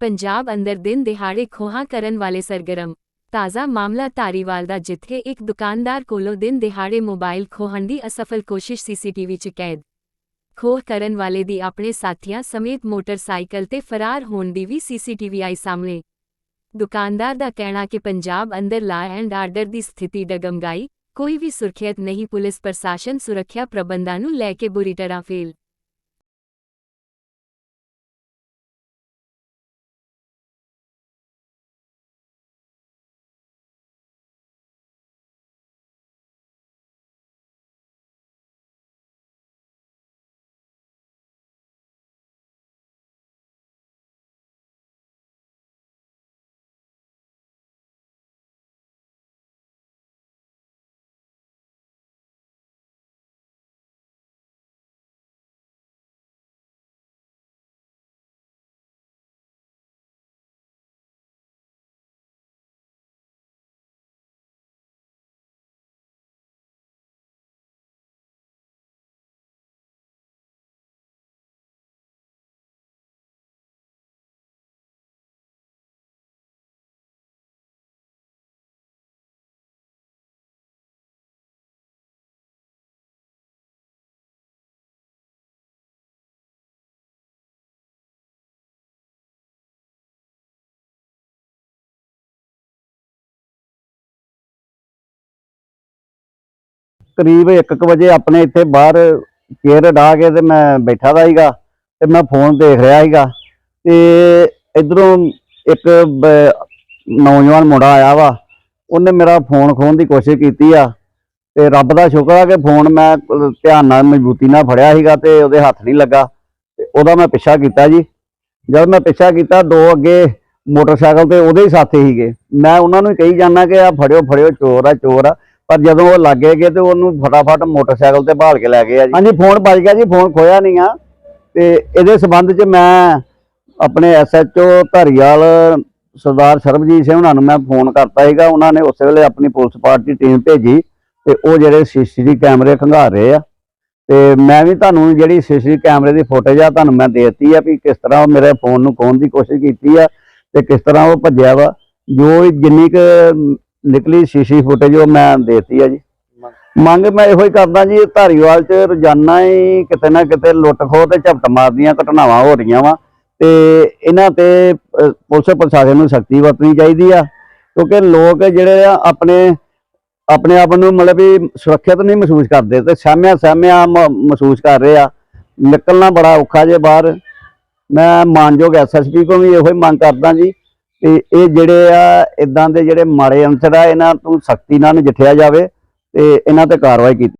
ਪੰਜਾਬ ਅੰਦਰ ਦਿਨ ਦਿਹਾੜੇ ਖੋਹਾਂ ਕਰਨ ਵਾਲੇ ਸਰਗਰਮ, ਤਾਜ਼ਾ ਮਾਮਲਾ ਧਾਰੀਵਾਲ ਦਾ ਜਿੱਥੇ ਇੱਕ ਦੁਕਾਨਦਾਰ ਕੋਲੋਂ ਦਿਨ ਦਿਹਾੜੇ ਮੋਬਾਈਲ ਖੋਹਣ ਦੀ ਅਸਫਲ ਕੋਸ਼ਿਸ਼ ਸੀਸੀਟੀਵੀ 'ਚ ਕੈਦ। ਖੋਹ ਕਰਨ ਵਾਲੇ ਦੀ ਆਪਣੇ ਸਾਥੀਆਂ ਸਮੇਤ ਮੋਟਰਸਾਈਕਲ ਤੇ ਫਰਾਰ ਹੋਣ ਦੀ ਵੀ ਸੀਸੀਟੀਵੀ ਆਈ ਸਾਹਮਣੇ। ਦੁਕਾਨਦਾਰ ਦਾ ਕਹਿਣਾ ਕਿ ਪੰਜਾਬ ਅੰਦਰ ਲਾ ਐਂਡ ਆਰਡਰ ਦੀ ਸਥਿਤੀ ਡਗਮਗਾਈ, ਕੋਈ ਵੀ ਸੁਰੱਖਿਅਤ ਨਹੀਂ ਪੁਲਿਸ ਪ੍ਰਸ਼ਾਸਨ ਸੁਰੱਖਿਆ ਪ੍ਰਬੰਧਾਂ ਨੂੰ ਲੈ ਕੇ ਬੁਰੀ ਤਰ੍ਹਾਂ ਫੇਲ। ਕਰੀਬ 1:00 ਵਜੇ ਆਪਣੇ ਇੱਥੇ ਬਾਹਰ ਚੇਅਰ ਢਾ ਕੇ ਤੇ ਮੈਂ ਬੈਠਾ ਦਾ ਸੀਗਾ ਤੇ ਮੈਂ ਫੋਨ ਦੇਖ ਰਿਹਾ ਸੀਗਾ ਤੇ ਇਧਰੋਂ ਇੱਕ ਨੌਜਵਾਨ ਮੁੰਡਾ ਆਇਆ ਵਾ, ਉਹਨੇ ਮੇਰਾ ਫੋਨ ਖੋਹਣ ਦੀ ਕੋਸ਼ਿਸ਼ ਕੀਤੀ ਆ ਤੇ ਰੱਬ ਦਾ ਸ਼ੁਕਰ ਆ ਕਿ ਫੋਨ ਮੈਂ ਧਿਆਨ ਨਾਲ ਮਜ਼ਬੂਤੀ ਨਾਲ ਫੜਿਆ ਸੀਗਾ ਤੇ ਉਹਦੇ ਹੱਥ ਨਹੀਂ ਲੱਗਾ ਤੇ ਉਹਦਾ ਮੈਂ ਪਿੱਛਾ ਕੀਤਾ ਜੀ। ਜਦ ਮੈਂ ਪਿੱਛਾ ਕੀਤਾ, ਦੋ ਅੱਗੇ ਮੋਟਰਸਾਈਕਲ ਤੇ ਉਹਦੇ ਹੀ ਸਾਥੀ ਸੀਗੇ। ਮੈਂ ਉਹਨਾਂ ਨੂੰ ਕਹੀ ਜਾਂਦਾ ਕਿ ਆ ਫੜਿਓ ਫੜਿਓ, ਚੋਰ ਆ ਚੋਰ ਆ। ਪਰ ਜਦੋਂ ਉਹ ਲੱਗੇ ਗਏ ਤੇ ਉਹਨੂੰ ਫਟਾਫਟ ਮੋਟਰਸਾਈਕਲ ਤੇ ਭਾਲ ਕੇ ਲੈ ਗਏ ਆ ਜੀ। ਹਾਂਜੀ, ਫੋਨ ਬਚ ਗਿਆ ਜੀ, ਫੋਨ ਖੋਇਆ ਨਹੀਂ ਆ। ਤੇ ਇਹਦੇ ਸਬੰਧ 'ਚ ਮੈਂ ਆਪਣੇ ਐਸਐਚਓ ਧਰੀਵਾਲ ਸਰਦਾਰ ਸਰਬਜੀਤ ਸਿੰਘ ਉਹਨਾਂ ਨੂੰ ਮੈਂ ਫੋਨ ਕਰਤਾ ਸੀਗਾ। ਉਹਨਾਂ ਨੇ ਉਸੇ ਵੇਲੇ ਆਪਣੀ ਪੁਲਿਸ ਪਾਰਟੀ ਟੀਮ ਭੇਜੀ ਤੇ ਉਹ ਜਿਹੜੇ ਸੀਸੀਟੀਵੀ ਕੈਮਰੇ ਖੰਗਾਰ ਰਹੇ ਆ। ਤੇ ਮੈਂ ਵੀ ਤੁਹਾਨੂੰ ਜਿਹੜੀ ਸੀਸੀਟੀਵੀ ਕੈਮਰੇ ਦੀ ਫੁਟੇਜ ਆ, ਤੁਹਾਨੂੰ ਮੈਂ ਦੇਤੀ ਆ ਵੀ ਕਿਸ ਤਰ੍ਹਾਂ ਉਹ ਮੇਰੇ ਫੋਨ ਨੂੰ ਖੋਹਣ ਦੀ ਕੋਸ਼ਿਸ਼ ਕੀਤੀ ਆ ਤੇ ਕਿਸ ਤਰ੍ਹਾਂ ਉਹ ਭੱਜਿਆ ਵਾ। ਜੋ ਵੀ ਜਿੰਨੀ ਕੁ ਨਿਕਲੀ ਸੀਸੀ ਫੁਟੇਜ ਉਹ ਮੈਂ ਦੇਤੀ ਆ ਜੀ। ਮੰਗ ਮੈਂ ਇਹੋ ਹੀ ਕਰਦਾ ਜੀ, ਧਾਰੀਵਾਲ 'ਚ ਰੋਜ਼ਾਨਾ ਹੀ ਕਿਤੇ ਨਾ ਕਿਤੇ ਲੁੱਟ ਖੋਹ ਤੇ ਝਪਟ ਮਾਰਦੀਆਂ, ਘਟਨਾਵਾਂ ਹੋ ਰਹੀਆਂ ਵਾ। ਤੇ ਇਹਨਾਂ ਤੇ ਪੁਲਿਸ ਪ੍ਰਸ਼ਾਸਨ ਨੂੰ ਸਖਤੀ ਵਰਤਣੀ ਚਾਹੀਦੀ ਆ, ਕਿਉਂਕਿ ਲੋਕ ਜਿਹੜੇ ਆ ਆਪਣੇ ਆਪਣੇ ਆਪ ਨੂੰ ਮਤਲਬ ਵੀ ਸੁਰੱਖਿਅਤ ਨਹੀਂ ਮਹਿਸੂਸ ਕਰਦੇ ਤੇ ਸਹਿਮਿਆ ਸਹਿਮਿਆ ਮ- ਮਹਿਸੂਸ ਕਰ ਰਹੇ ਆ। ਨਿਕਲਣਾ ਬੜਾ ਔਖਾ ਜੇ ਬਾਹਰ। ਮੈਂ ਮਾਨਯੋਗ ਐਸਐਸਪੀ ਕੋਲ ਵੀ ਇਹੋ ਹੀ ਮੰਗ ਕਰਦਾ ਜੀ ਤੇ ਇਹ ਜਿਹੜੇ ਆ ਇਦਾਂ ਦੇ ਜਿਹੜੇ ਮਾੜੇ ਅੰਸਰ ਆ, ਇਹਨਾਂ ਤੋਂ ਸਖਤੀ ਨਾਲ ਨਜਿੱਠਿਆ ਜਾਵੇ ਤੇ ਇਹਨਾਂ ਤੇ ਕਾਰਵਾਈ ਕੀਤੀ